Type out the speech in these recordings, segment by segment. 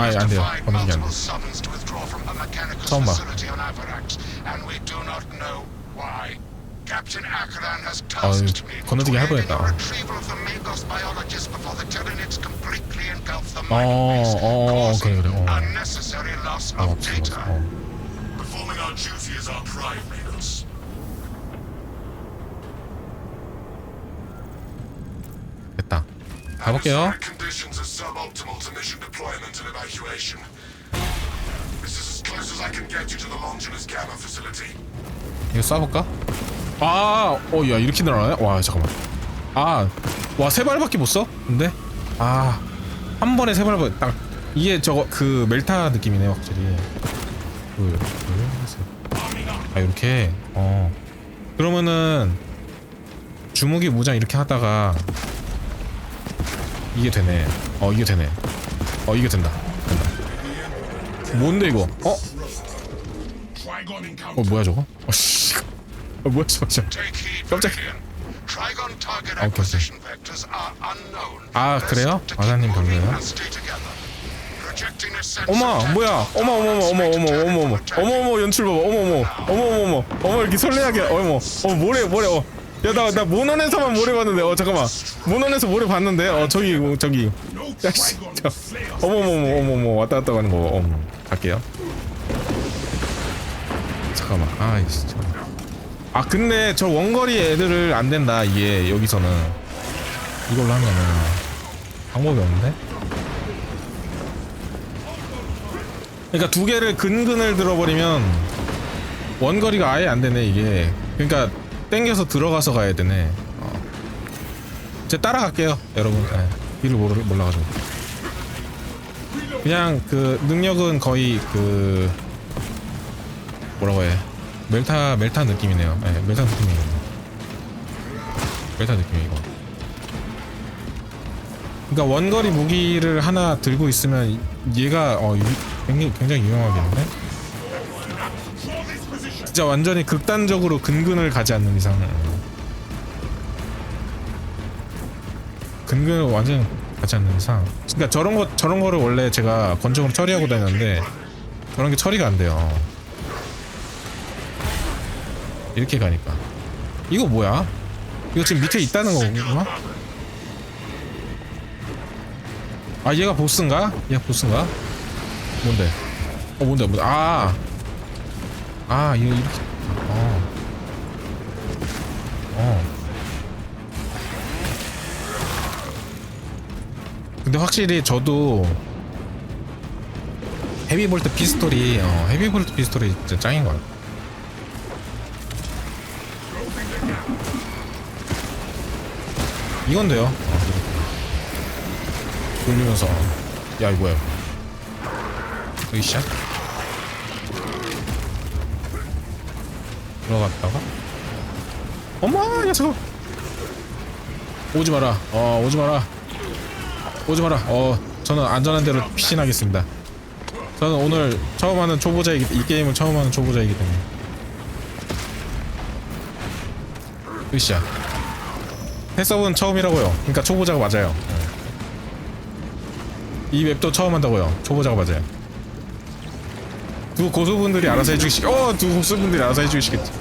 아니, 안 돼요. 건너기 안 돼. 처음 봐. 어이, 건너뛰기 할 뻔했다. 어, 어, 그래, 그래. 어. 아, 맞지, 맞지. 어. Performing our duty as our prime facility. 이거 쏴볼까? 아, 어, 야, 이렇게 늘어나네? 와, 잠깐만. 아, 와, 세 발밖에 못 써? 근데? 아, 한 번에 세 발, 딱. 이게 저거, 그, 멜타 느낌이네, 확실히. 아, 이렇게? 어. 그러면은, 주무기 무장 이렇게 하다가, 이게 되네. 어, 이게 되네. 어, 이게 된다. 된다. 뭔데, 이거? 어? 어, 뭐야, 저거? 어, 씨. 어, 뭐야, 저거. 깜짝- target 오케이, 오케이. 아, 그래요? 마사님 어머 of 뭐야 tactical 어머 어머 어머 어머 어머 어머 어머 어머 연출 봐봐 어머 어머 어머 어머 이렇게 설레하게 어머 어 모래 모래 어 야나 나 모넌에서만 모래 봤는데 어 잠깐만. 모넌에서 모래 봤는데 어 저기 어, 저기. 야씨 어머 어머 어머 어머 어머 왔다 갔다 가는 거 어머 갈게요. 잠깐만. 아 진짜. 아 근데 저 원거리 애들을 안 된다 이게 여기서는. 이걸로 하면은 방법이 없는데? 그러니까 두 개를 근근을 들어버리면 원거리가 아예 안 되네 이게. 그러니까 땡겨서 들어가서 가야 되네. 어. 제 따라갈게요, 여러분. 네. 길을 모르, 몰라가지고. 그냥 그 능력은 거의 그 뭐라고 해? 멜타 멜타 느낌이네요. 네, 멜타 느낌이에요. 멜타 느낌이 이거. 그러니까 원거리 무기를 하나 들고 있으면 얘가 어 유, 굉장히, 굉장히 유용하겠는데? 진짜 완전히 극단적으로 근근을 가지 않는 이상은 근근을 완전히 가지 않는 이상 그러니까 저런 거 저런 거를 원래 제가 권총으로 처리하고 다녔는데 저런 게 처리가 안 돼요 이렇게 가니까 이거 뭐야? 이거 지금 밑에 있다는 거구나? 아 얘가 보스인가? 얘가 보스인가? 뭔데? 어 뭔데 뭔데? 아, 아 이거 이렇게 어, 어. 근데 확실히 저도 헤비볼트 피스톨이 어, 헤비볼트 피스톨이 진짜 짱인 것 같아. 이건 돼요. 어. 돌리면서 야 이거 뭐야 으쌰 들어갔다가? 야 잠깐 오지 마라. 어 오지 마라. 오지 마라. 어 저는 안전한 대로 피신하겠습니다. 저는 오늘 처음 하는 초보자이기 이 게임을 처음 하는 초보자이기 때문에. 으쌰 해썹은 처음이라고요. 그러니까 초보자가 맞아요. 이 맵도 처음 한다고요. 초보자가 맞아요. 두 고수분들이 알아서 해주시. 어, 두 고수분들이 알아서 해주시겠지.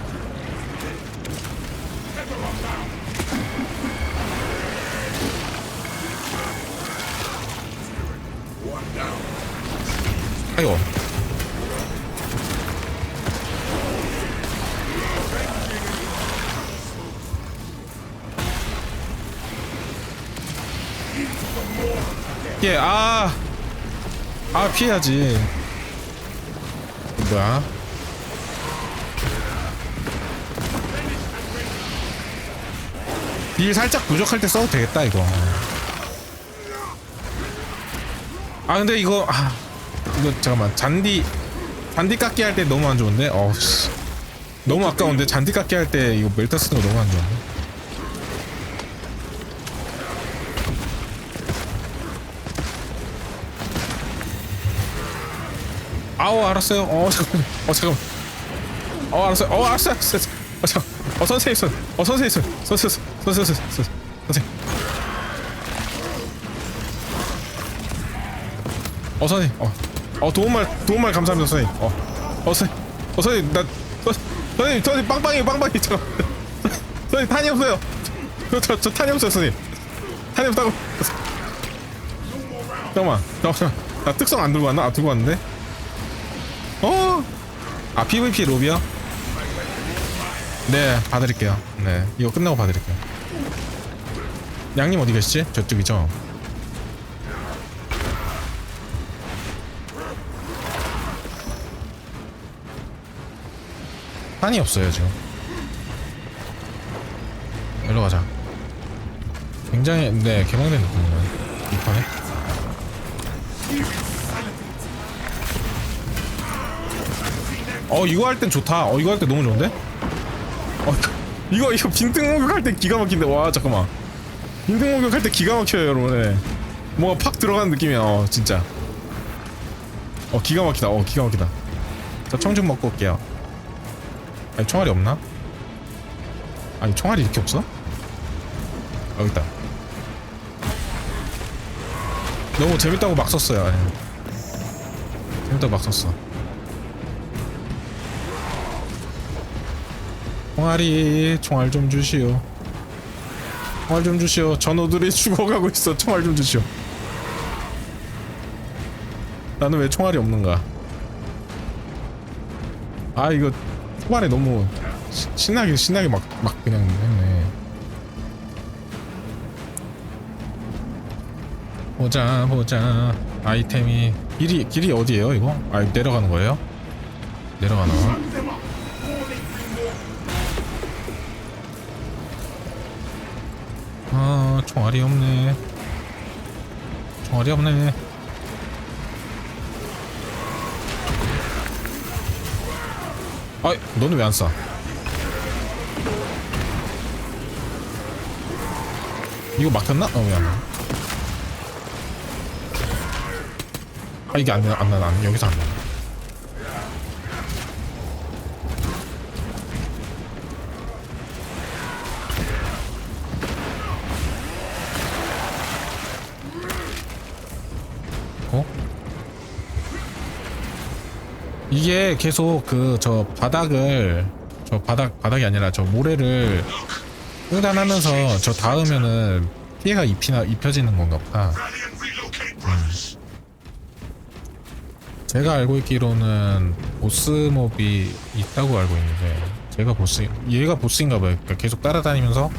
피해야지. 뭐야? 일 살짝 부족할 때 써도 되겠다 이거. 아 근데 이거 아 이거 잠깐만 잔디 잔디 깎기 할 때 너무 안 좋은데. 어우 씨. 너무 아까운데 잔디 깎기 할 때 이거 멜타 쓰는 거 너무 안 좋은데. 아우 알았어요. 어 잠깐. 어 잠깐. 어 알았어요. 어 알았어요. 어 잠깐. 어 선생님 선. 어 선생님 선. 선생님 선. 선생님 선. 선. 선생님. 어 선생님 어, 어 도움말 도움말 감사합니다 선생님 어, 어 선생님 어 선생님 나 어, 선생님 선생님 빵빵이 빵빵이 저 선생님 탄이 없어요 저, 저, 저 탄이 없어요 선생님 탄이 없다고 잠깐만 잠깐만 나 특성 안 들고 왔나? 아 들고 왔는데 어? 아 PVP 로비요? 네 봐드릴게요 네 이거 끝나고 봐드릴게요 양님 어디 계시지? 저쪽이죠? 한이 없어요 지금 일로 가자 굉장히 네 개방된 느낌이네 이 판에 어 이거 할 땐 좋다. 어 이거 할 때 너무 좋은데? 어 이거 이거 빈틈 공격할 때 기가 막힌데. 와 잠깐만. 빈틈 공격할 때 기가 막혀요 여러분. 네. 뭐가 팍 들어가는 느낌이야. 어 진짜. 어 기가 막히다. 어 기가 막히다. 자청 좀 먹고 올게요. 아니 총알이 없나? 아니 총알이 이렇게 없어? 여기 있다. 너무 재밌다고 막 썼어요. 아니 재밌다고 막 썼어 총알이 총알 좀 주시오. 총알 좀 주시오. 전우들이 죽어가고 있어. 총알 좀 주시오. 나는 왜 총알이 없는가? 아 이거 초반에 너무 시- 신나게 신나게 막, 막 그냥 했네. 보자 보자. 아이템이 길이 길이 어디에요 이거? 아 내려가는 거예요? 내려가나? 아 총알이 없네 총알이 없네 아 너는 왜 안 쏴? 이거 막혔나? 어 왜 안 나? 아 이게 안 나, 안 나, 안 여기서 안 나. 이게 계속 그 저 바닥을 저 바닥 바닥이 아니라 저 모래를 횡단하면서 저 닿으면은 피해가 입히나 입혀지는 건가 보다. Brothers. 제가 알고 있기로는 보스 몹이 있다고 알고 있는데 제가 보스 얘가 보스인가 봐요. 그러니까 계속 따라다니면서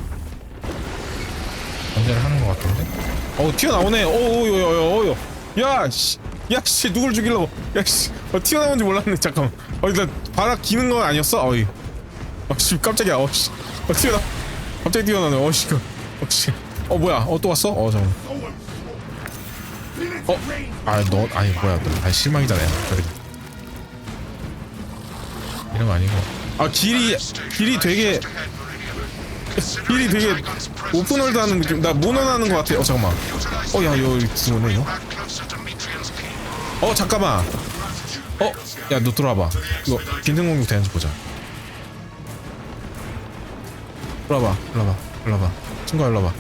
견제를 하는 것 같은데. 어 튀어나오네. 오오오오오. 야씨. 야씨 누굴 죽이려고. 야씨. 어 튀어나온지 몰랐네. 잠깐만. 어이 나 바닥 기는 건 아니었어? 어이. 어씨 깜짝이야. 어씨. 어 튀어나. 갑자기 튀어나오네. 어씨. 그. 어씨. 어 뭐야? 어 또 왔어? 어 잠깐. 어? 아, 너, 아니, 뭐야, 너, 아니, 실망이잖아요. 저리. 이런 거 아니고. 아, 길이, 길이 되게, 길이 되게 오픈월드 하는 느낌. 나 모논하는 것 같아. 어, 잠깐만. 어, 야, 여기 들어오네, 이거. 어, 잠깐만. 어, 야, 너 들어와봐. 이거, 빈틈 공격 되는지 보자. 들어와봐, 들어와봐, 들어와봐. 친구야, 일로 와봐.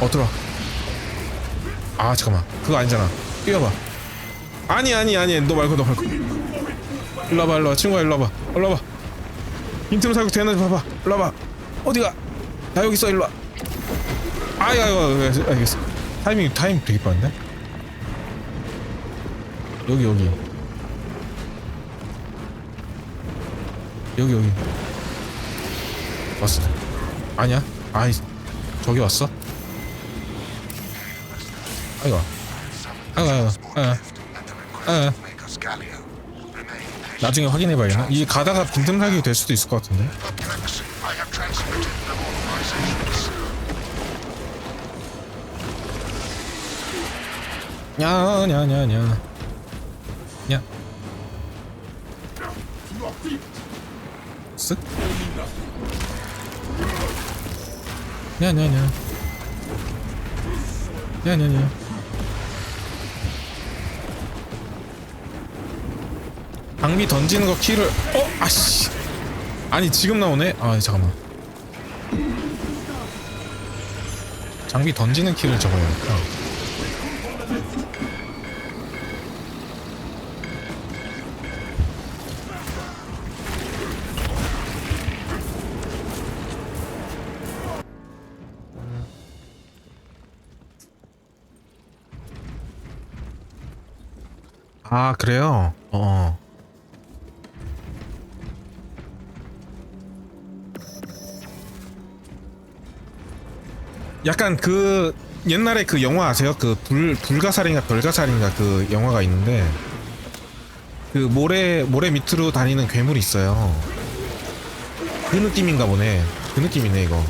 어, 들어와. 아, 잠깐만. 그거 아니잖아. 뛰어봐. 아니, 아니, 아니. 너 말고, 너 말고. 일로 와봐, 일로 와. 친구야, 일로 와봐. 일로 와봐. 빈틈 사격 되는지 봐봐. 일로 와봐. 어디가? 나 여기 있어, 일로 와. 아이, 아이, 아이, 알겠어. 타이밍, 타이밍 되게 빠른데? 여기, 여기. 여기, 여기. 왔어. 아니야? 아이, 저기 왔어? 아이고. 아이고, 아이고, 아이고. Uh. 나중에 확인해봐야겠나? 이게 가다가 빈틈 사격이 될 수도 있을 것 같은데? Perplexing. I have transmitted the authorizations. 야냐냐냐 야 야냐냐 야냐냐 장비 던지는 거 키를 어? 아씨. 아니 지금 나오네? 아 잠깐만. 장비 던지는 키를 적어야겠 아 그래요? 어. 약간 그 옛날에 그 영화 아세요? 그 불 불가사리인가 별가사리인가 그 영화가 있는데 그 모래 모래 밑으로 다니는 괴물이 있어요. 그 느낌인가 보네. 그 느낌이네 이거.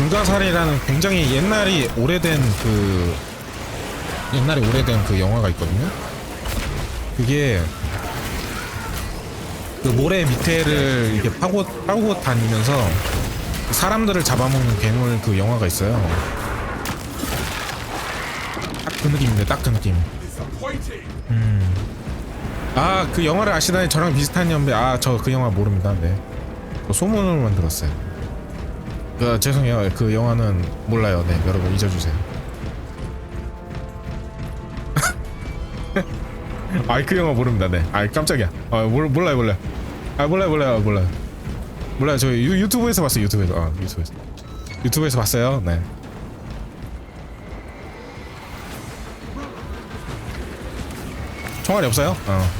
불가사리라는 굉장히 옛날이 오래된 그 옛날에 오래된 그 영화가 있거든요. 그게 그 모래 밑에를 이렇게 파고 파고 다니면서 사람들을 잡아먹는 괴물 그 영화가 있어요. 딱 그 느낌인데 딱 그 느낌. 음. 아 그 영화를 아시다니 저랑 비슷한 연배. 아 저 그 영화 모릅니다. 네. 저 소문으로만 들었어요. 그 죄송해요. 그 영화는 몰라요. 네, 여러분 잊어주세요. 아이 그 영화 모릅니다. 네. 아이 깜짝이야. 아 몰, 몰라요 몰라요. 아 몰라요 몰라요 몰라요. 몰라요. 저 유, 유튜브에서 봤어요. 유튜브에서. 아 유튜브에서. 유튜브에서 봤어요. 네. 총알이 없어요? 어.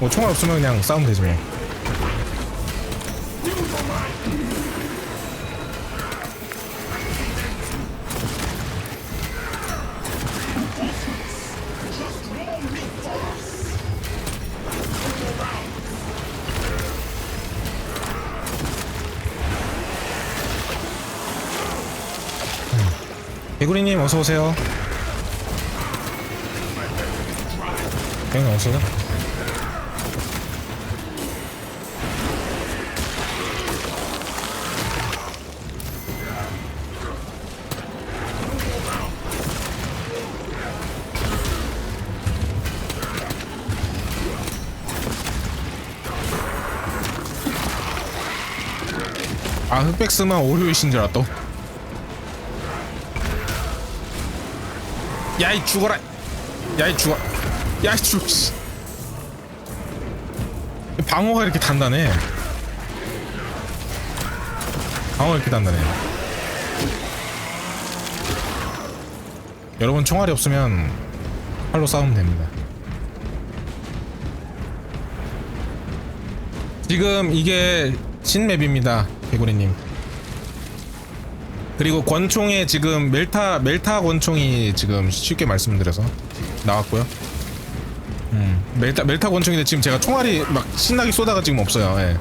뭐 총알 없으면 그냥 싸우면 되지 뭐. 개구리님 어서 오세요. 형님 어서 오세요. 아 흑백스만 오류이신 줄 알았다. 야이 죽어라. 야이 죽어. 야이 죽 씨. 방어가 이렇게 단단해. 방어가 이렇게 단단해. 여러분 총알이 없으면 팔로 싸우면 됩니다. 지금 이게 신맵입니다 개구리님 그리고 권총에 지금 멜타 멜타 권총이 지금 쉽게 말씀드려서 나왔고요. 음 멜타 멜타 권총인데 지금 제가 총알이 막 신나게 쏘다가 지금 없어요. 예.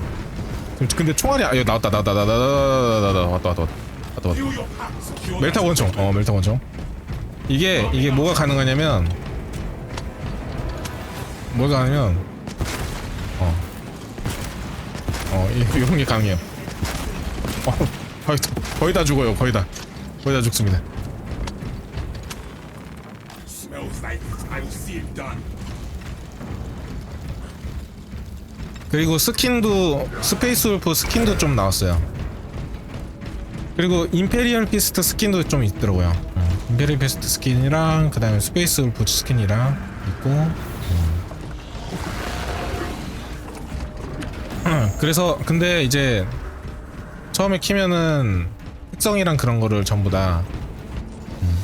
근데 총알이 아 나왔다 나왔다 나왔다 나왔다 왔다 왔다 왔다 왔다 멜타 권총 어 멜타 권총 이게 이게 뭐가 가능하냐면 뭐가 가능하면 어어 이런 게 가능해요. 어, 거의, 다- 거의 다 죽어요. 거의 다. 거의 다 죽습니다. 그리고 스킨도 스페이스 울프 스킨도 좀 나왔어요. 그리고 임페리얼 피스트 스킨도 좀 있더라고요. 음, 임페리얼 피스트 스킨이랑 그 다음에 스페이스 울프 스킨이랑 있고. 음. 그래서 근데 이제 처음에 키면은 특성이랑 그런 거를 전부 다 음,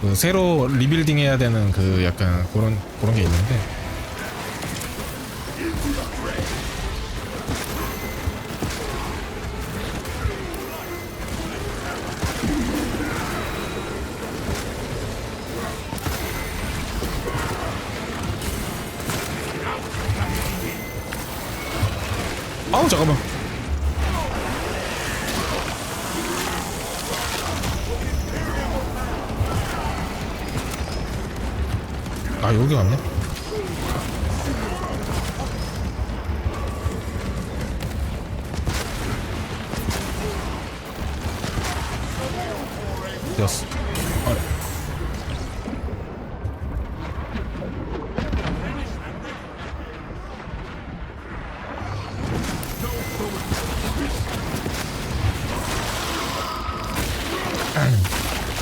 그 새로 리빌딩 해야 되는 그 약간 그런 그런 게 있는데. 아우 잠깐만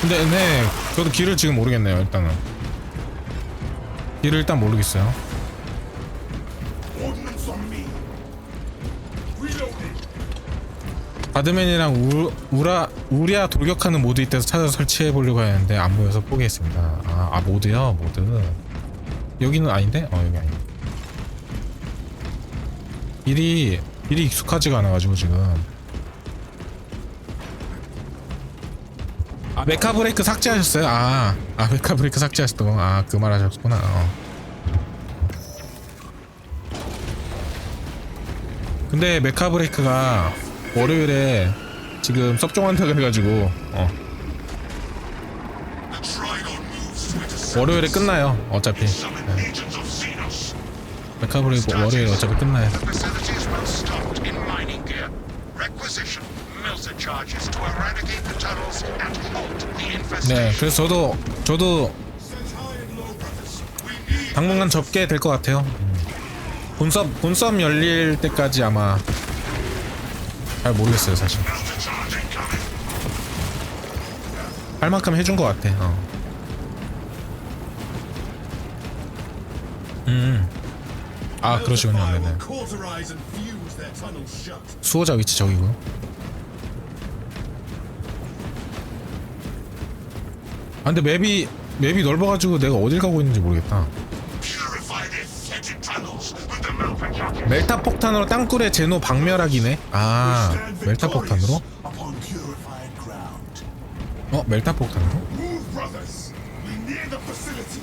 근데 네 저도 길을 지금 모르겠네요 일단은 길을 일단 모르겠어요. 바드맨이랑 우, 우라 우리아 돌격하는 모드 있대서 찾아서 설치해 보려고 했는데 안 보여서 포기했습니다. 아, 아 모드요 모드. 여기는 아닌데? 어 여기 아니. 길이 길이 익숙하지가 않아가지고 지금. 메카 브레이크 삭제하셨어요? 아, 아 메카 브레이크 삭제하셨던 거. 아 그 말 하셨구나. 어. 근데 메카 브레이크가 월요일에 지금 섭종한다 그래가지고 어 월요일에 끝나요 어차피 네. 메카 브레이크 월요일에 어차피 끝나요 네. 그래서 저도 저도 당분간 접게 될 것 같아요 음. 본섭 본섭 열릴 때까지 아마 잘 모르겠어요 사실. 할 만큼 해준 것 같아 어. 음 아 그러시군요 Fire 네네. 수호자 위치 저기고요. 아 근데 맵이 맵이 넓어가지고 내가 어딜 가고 있는지 모르겠다. 멜타 폭탄으로 땅굴의 제노 박멸하기네. 아 멜타 폭탄으로? 어 멜타 폭탄으로? Facility.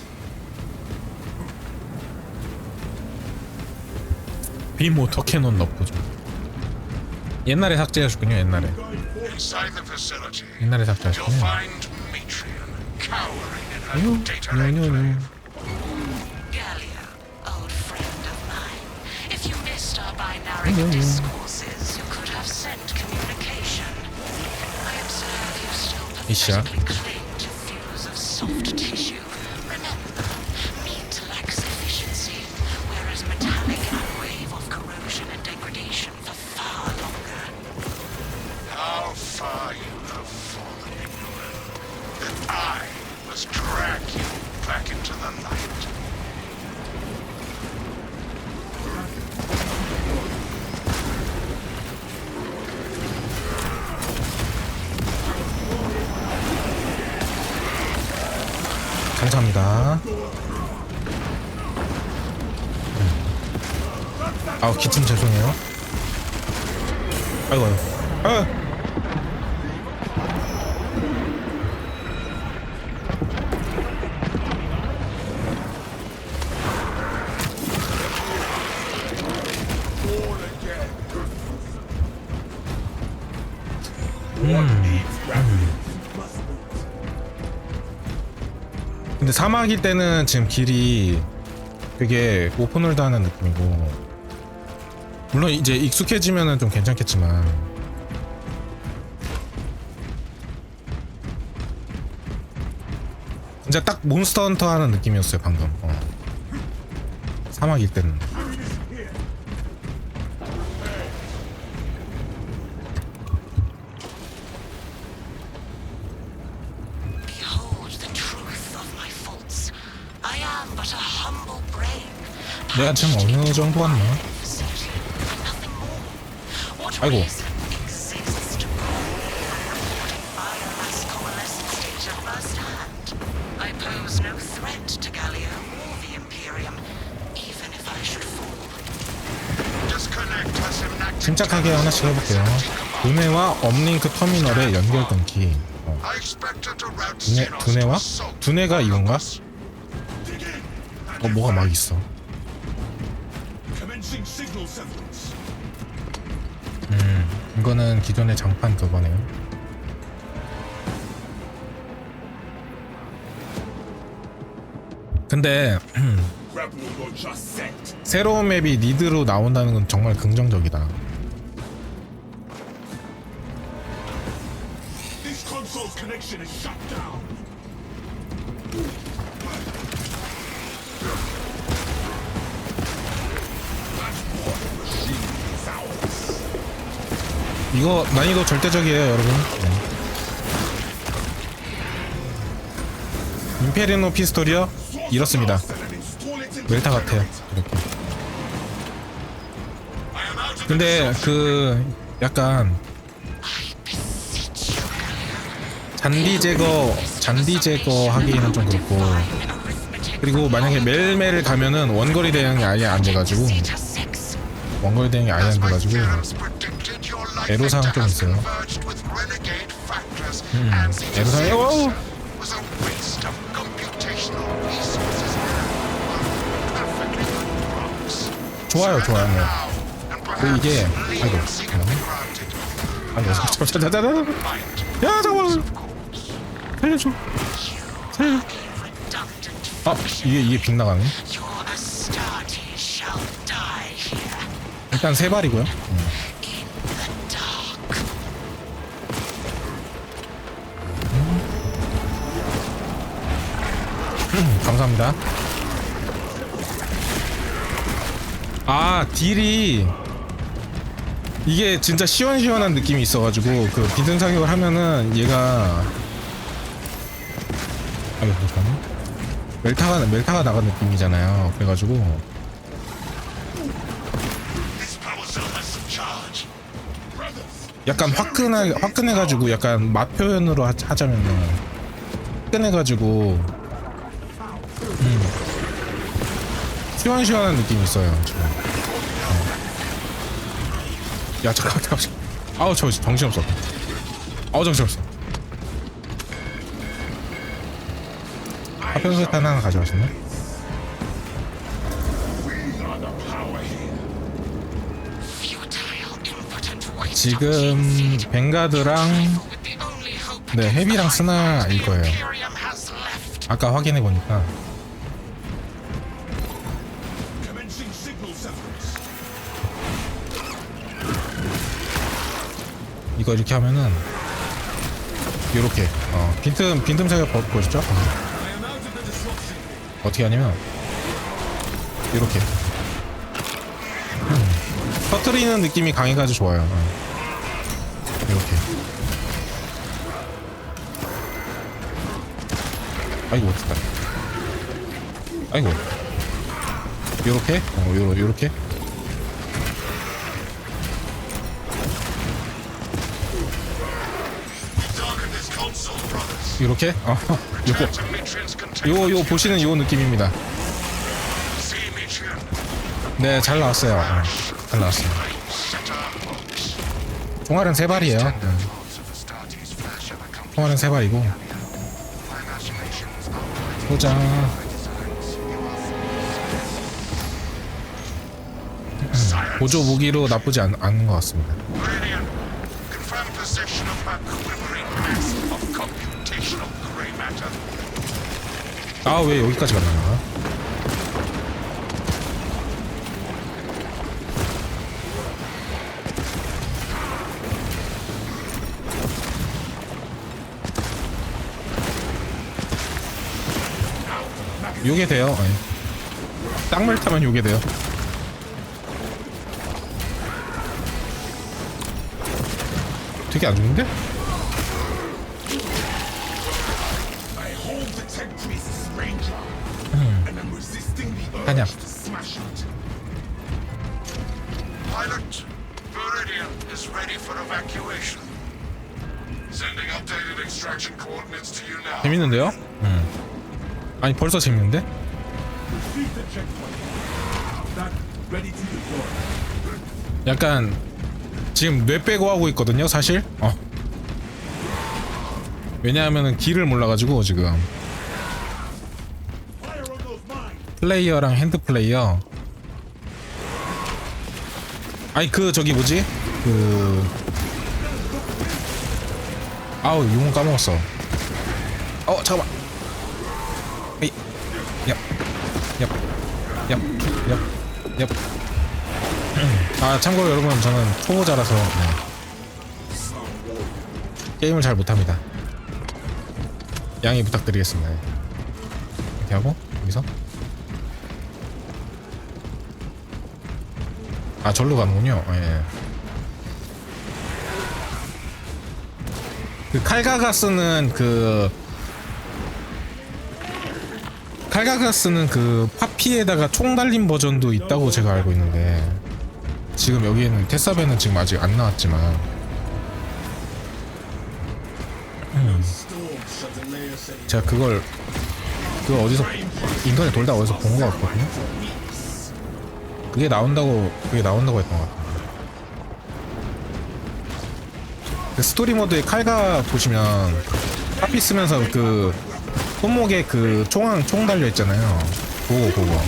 비모터 캐논 넣고 좀. 옛날에 삭제하셨군요. 옛날에 옛날에 삭제하셨군요. No, no, no, no. Gallia, old friend of mine, if you missed our binary no. discourses, you could have sent communication. I observe you still perfectly 감사합니다. 아우 기침 죄송해요. 아이고 아 사막일 때는 지금 길이 되게 오픈월드 하는 느낌이고 물론 이제 익숙해지면은 좀 괜찮겠지만. 진짜 딱 몬스터 헌터 하는 느낌이었어요 방금. 어. 사막일 때는 내가 지금 어느 정도 왔나? 아이고. 침착하게 하나씩 해볼게요 두뇌와 업링크 터미널의 연결 끊기 어. 두뇌, 두뇌와? 두뇌가 이건가? 어 뭐가 막 있어 기존의 장판 그거네요 근데. 새로운 맵이 니드로 나온다는 건 정말 긍정적이다 이거 난이도 절대적이에요 여러분 네. 임페리노 피스톨이요? 이렇습니다 멜타 같아요. 이렇게 근데 그 약간. 잔디 제거 잔디 제거 하기에는 좀 그렇고 그리고 만약에 매일매일 가면은 원거리 대응이 아예 안 돼가지고. 원거리 대응이 아예 안 돼가지고 애로사항 좀 있어요. zeta 애로사항이 rocks. 좋아요 좋아요 네. 그 이게 아이고. 아이고 잠깐만 잠깐만 Mind, 야 잠깐만 살려줘 살려줘. 아 이게 이게 die here 일단 세 발이고요 음. 감사합니다. 아 딜이 이게 진짜 시원시원한 느낌이 있어가지고 그 비등 사격을 하면은 얘가 아이고 잠깐만. 멜타가 멜타가 나간 느낌이잖아요. 그래가지고. 약간 화끈하 화끈해가지고 약간 맛 표현으로 하, 하자면은 화끈해가지고 시원시원한 느낌이 있어요 지금 어. 야 잠깐 잠깐 잠깐. 아우 저 정신 없어 아우 정신 없어 화평수탄 하나 가져가셨네 지금 벵가드랑 네 헤비랑 스나일 거예요. 아까 확인해 보니까 이거 이렇게 하면은 이렇게 어 빈틈 빈틈 사격 보, 보시죠. 어떻게 하냐면 이렇게. 음, 터트리는 느낌이 강해가지고 좋아요. 어. 이렇게. 아이고 어떡하 아이고. 요렇게? 어 요러 요렇게 요렇게 어 요거. 요 요 보시는 요 느낌입니다. 네 잘 나왔어요 어, 잘 나왔어요. 총알은 세 발이에요 음, company. 총알은 세 발이고 보자 보조 무기로 나쁘지 않, 않은 것 같습니다 아 왜 여기까지 가는 거야? 요게 돼요. 예. 땅물 타면 요게 돼요. 되게 안 좋은데? Is ready for evacuation. Sending updated extraction coordinates to you now. 재밌는데요? 음. 아니 벌써 재밌는데? Defeat the checkpoint. That ready to deploy. 약간 지금 뇌 빼고 하고 있거든요 사실 어 왜냐하면은 길을 몰라가지고 지금 Fire on those mines. 플레이어랑 핸드 플레이어 아니 그 저기 뭐지 그 아우 용어 까먹었어 어 잠깐만 에이 얍얍얍얍얍 아 참고로 여러분 저는 초보자라서 네. 게임을 잘 못합니다 양해 부탁드리겠습니다 네. 이렇게 하고 여기서 아 절로 가는군요 예. 그 칼가가 쓰는 그 칼가가 쓰는 그 파피에다가 총 달린 버전도 있다고 제가 알고 있는데 지금 여기에는 테사베는 지금 아직 안 나왔지만 said 제가 그걸 그걸 어디서 인터넷 돌다 어디서 본 것 같거든요. 그게 나온다고 그게 나온다고 했던 것 같아요. 스토리 모드에 칼가 보시면 카피 쓰면서 그 손목에 그 총, 총 달려 있잖아요. 그거 그거.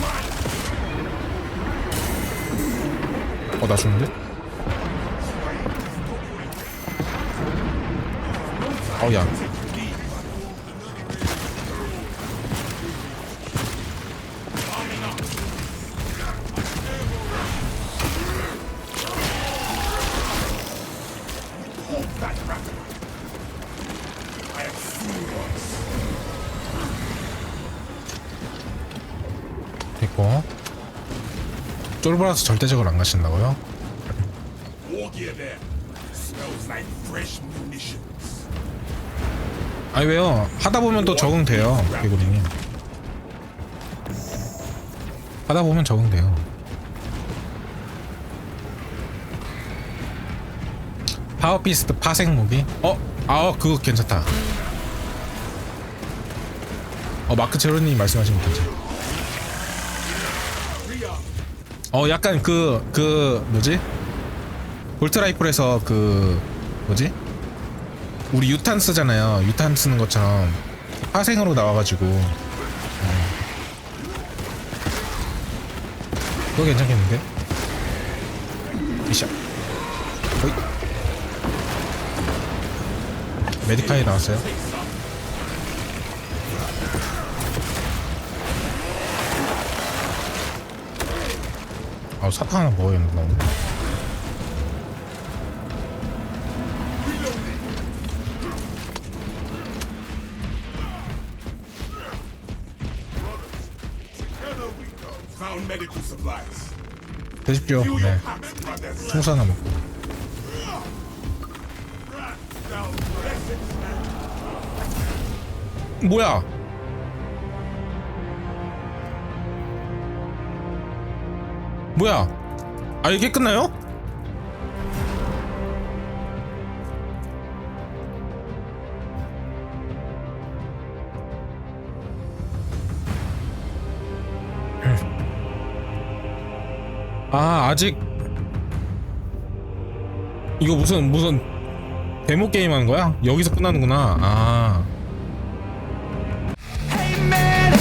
어, 나 죽는데? 어, 야. 쫄보라서 절대적으로 안 가신다고요? 아니 왜요? 하다 보면 또 적응돼요, 개구리님. 하다 보면 적응돼요. 파워피스트 파생 무기? 어? 아, 그거 괜찮다. 어, 마크 제로님 말씀하시면 괜찮아. 어, 약간 그, 그, 뭐지? 볼트 라이플에서 그, 뭐지? 우리 유탄 쓰잖아요. 유탄 쓰는 것처럼 파생으로 나와가지고 어. 그거 괜찮겠는데? 이샤 어이. 메디카이 나왔어요? 아 사탕 하나 먹어야 된다. 드십시오 네. 총수 하나 먹고 뭐야 뭐야? 아 이게 끝나요? 아 아직 이거 무슨 무슨 데모 게임 하는 거야? 여기서 끝나는구나. 아. Hey man,